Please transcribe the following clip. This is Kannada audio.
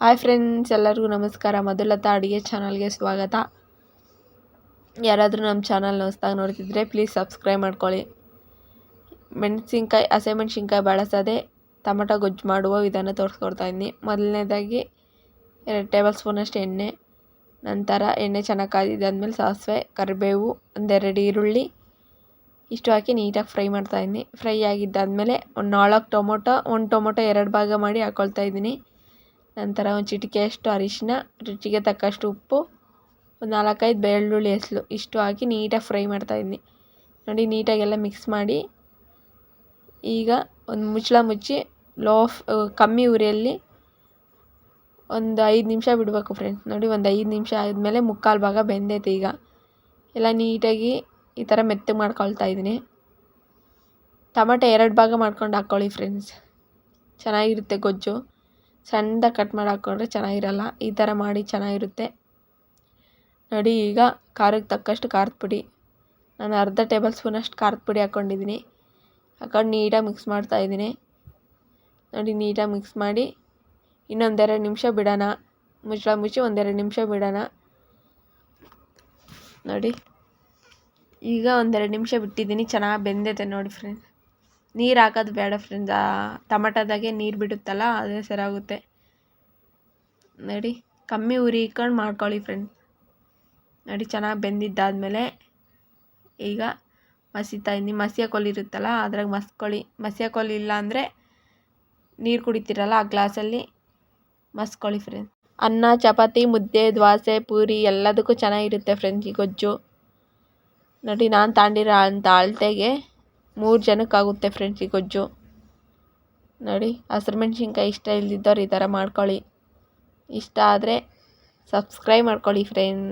ಹಾಯ್ ಫ್ರೆಂಡ್ಸ್ ಎಲ್ಲರಿಗೂ ನಮಸ್ಕಾರ. ಮಧುಲತಾ ಅಡುಗೆ ಚಾನಲ್ಗೆ ಸ್ವಾಗತ. ಯಾರಾದರೂ ನಮ್ಮ ಚಾನಲ್ ಹೊಸ್ದಾಗಿ ನೋಡ್ತಿದ್ರೆ ಪ್ಲೀಸ್ ಸಬ್ಸ್ಕ್ರೈಬ್ ಮಾಡ್ಕೊಳ್ಳಿ. ಮೆಣಸಿನ್ಕಾಯಿ, ಹಸಿಮೆಣ್ಸಿನ್ಕಾಯಿ ಬಳಸದೆ ಟೊಮೆಟೊ ಗೊಜ್ಜು ಮಾಡುವ ವಿಧಾನ ತೋರಿಸ್ಕೊಡ್ತಾ ಇದ್ದೀನಿ. ಮೊದಲನೇದಾಗಿ ಎರಡು ಟೇಬಲ್ ಸ್ಪೂನಷ್ಟು ಎಣ್ಣೆ, ನಂತರ ಎಣ್ಣೆ ಚೆನ್ನಾಗಿ ಕಾದಿದ್ದಾದ್ಮೇಲೆ ಸಾಸಿವೆ, ಕರಿಬೇವು, ಒಂದೆರಡು ಈರುಳ್ಳಿ ಇಷ್ಟು ಹಾಕಿ ನೀಟಾಗಿ ಫ್ರೈ ಮಾಡ್ತಾಯಿದ್ದೀನಿ ಫ್ರೈ ಆಗಿದ್ದಾದಮೇಲೆ ಒಂದು ನಾಲ್ಕು ಟೊಮೊಟೊ, ಒಂದು ಟೊಮೊಟೊ ಎರಡು ಭಾಗ ಮಾಡಿ ಹಾಕ್ಕೊಳ್ತಾ ಇದ್ದೀನಿ. ನಂತರ ಒಂದು ಚಿಟಿಕೆಯಷ್ಟು ಅರಿಶಿನ, ರುಚಿಗೆ ತಕ್ಕಷ್ಟು ಉಪ್ಪು, ಒಂದು ನಾಲ್ಕೈದು ಬೆಳ್ಳುಳ್ಳಿ ಹೆಸಲು ಇಷ್ಟು ಹಾಕಿ ನೀಟಾಗಿ ಫ್ರೈ ಮಾಡ್ತಾಯಿದ್ದೀನಿ ನೋಡಿ, ನೀಟಾಗೆಲ್ಲ ಮಿಕ್ಸ್ ಮಾಡಿ ಈಗ ಒಂದು ಮುಚ್ಚಳ ಮುಚ್ಚಿ ಲೋ ಕಮ್ಮಿ ಉರಿಯಲ್ಲಿ ಒಂದು ಐದು ನಿಮಿಷ ಬಿಡಬೇಕು ಫ್ರೆಂಡ್ಸ್ ನೋಡಿ, ಒಂದು ಐದು ನಿಮಿಷ ಆದಮೇಲೆ ಮುಕ್ಕಾಲು ಭಾಗ ಬೆಂದೈತೆ ಈಗ. ಎಲ್ಲ ನೀಟಾಗಿ ಈ ಥರ ಮೆತ್ತಗೆ ಮಾಡ್ಕೊಳ್ತಾ ಇದ್ದೀನಿ. ಟೊಮೆಟೊ ಎರಡು ಭಾಗ ಮಾಡ್ಕೊಂಡು ಹಾಕ್ಕೊಳ್ಳಿ ಫ್ರೆಂಡ್ಸ್ ಚೆನ್ನಾಗಿರುತ್ತೆ ಗೊಜ್ಜು. ಸಣ್ಣದಾಗಿ ಕಟ್ ಮಾಡಿ ಹಾಕ್ಕೊಂಡ್ರೆ ಚೆನ್ನಾಗಿರಲ್ಲ. ಈ ಥರ ಮಾಡಿ ಚೆನ್ನಾಗಿರುತ್ತೆ. ನೋಡಿ, ಈಗ ಖಾರಕ್ಕೆ ತಕ್ಕಷ್ಟು ಖಾರದ ಪುಡಿ. ನಾನು ಅರ್ಧ ಟೇಬಲ್ ಸ್ಪೂನಷ್ಟು ಖಾರದ ಪುಡಿ ಹಾಕ್ಕೊಂಡಿದ್ದೀನಿ. ಹಾಕೊಂಡು ನೀಟಾಗಿ ಮಿಕ್ಸ್ ಮಾಡ್ತಾಯಿದ್ದೀನಿ ನೋಡಿ ನೀಟಾಗಿ ಮಿಕ್ಸ್ ಮಾಡಿ ಇನ್ನೊಂದೆರಡು ನಿಮಿಷ ಬಿಡೋಣ. ಮುಚ್ಚಳ ಮುಚ್ಚಿ ಒಂದೆರಡು ನಿಮಿಷ ಬಿಡೋಣ. ನೋಡಿ, ಈಗ ಒಂದೆರಡು ನಿಮಿಷ ಬಿಟ್ಟಿದ್ದೀನಿ. ಚೆನ್ನಾಗಿ ಬೆಂದಿದೆ ನೋಡಿ ಫ್ರೆಂಡ್ಸ್ ನೀರು ಹಾಕೋದು ಬೇಡ ಫ್ರೆಂಡ್ಸ್ ಟಮಟದಾಗೆ ನೀರು ಬಿಡುತ್ತಲ್ಲ, ಅದೇ ಸರಾಗುತ್ತೆ ನೋಡಿ, ಕಮ್ಮಿ ಉರಿ ಇಟ್ಕೊಂಡು ಮಾಡ್ಕೊಳ್ಳಿ ಫ್ರೆಂಡ್ಸ್ ನೋಡಿ, ಚೆನ್ನಾಗಿ ಬೆಂದಿದ್ದಾದಮೇಲೆ ಈಗ ಮಸಿತಾ ಇದ್ದೀನಿ ಮಸಿಯ ಇರುತ್ತಲ್ಲ, ಅದ್ರಾಗ ಮಸ್ಕೊಳ್ಳಿ. ಮಸಿಯ ಇಲ್ಲ ಅಂದರೆ ನೀರು ಕುಡಿತೀರಲ್ಲ, ಆ ಗ್ಲಾಸಲ್ಲಿ ಮಸ್ಕೊಳ್ಳಿ ಫ್ರೆಂಡ್ಸ್ ಅನ್ನ, ಚಪಾತಿ, ಮುದ್ದೆ, ದ್ವಾಸೆ, ಪೂರಿ ಎಲ್ಲದಕ್ಕೂ ಚೆನ್ನಾಗಿರುತ್ತೆ ಫ್ರೆಂಡ್ಸ್ ಈ ಗೊಜ್ಜು. ನೋಡಿ, ನಾನು ತಾಂಡಿರೋ ಅಂಥ ಅಳತೆಗೆ ಮೂರು ಜನಕ್ಕಾಗುತ್ತೆ ಫ್ರೆಂಡ್ಸ್ ಈ ಗೊಜ್ಜು. ನೋಡಿ ಹಸಿರು ಮೆಣ್ಸಿನ್ಕಾಯಿ ಇಷ್ಟ ಇಲ್ದಿದ್ದವ್ರು ಈ ಥರ ಮಾಡ್ಕೊಳ್ಳಿ. ಇಷ್ಟ ಆದರೆ ಸಬ್ಸ್ಕ್ರೈಬ್ ಮಾಡ್ಕೊಳ್ಳಿ ಫ್ರೆಂಡ್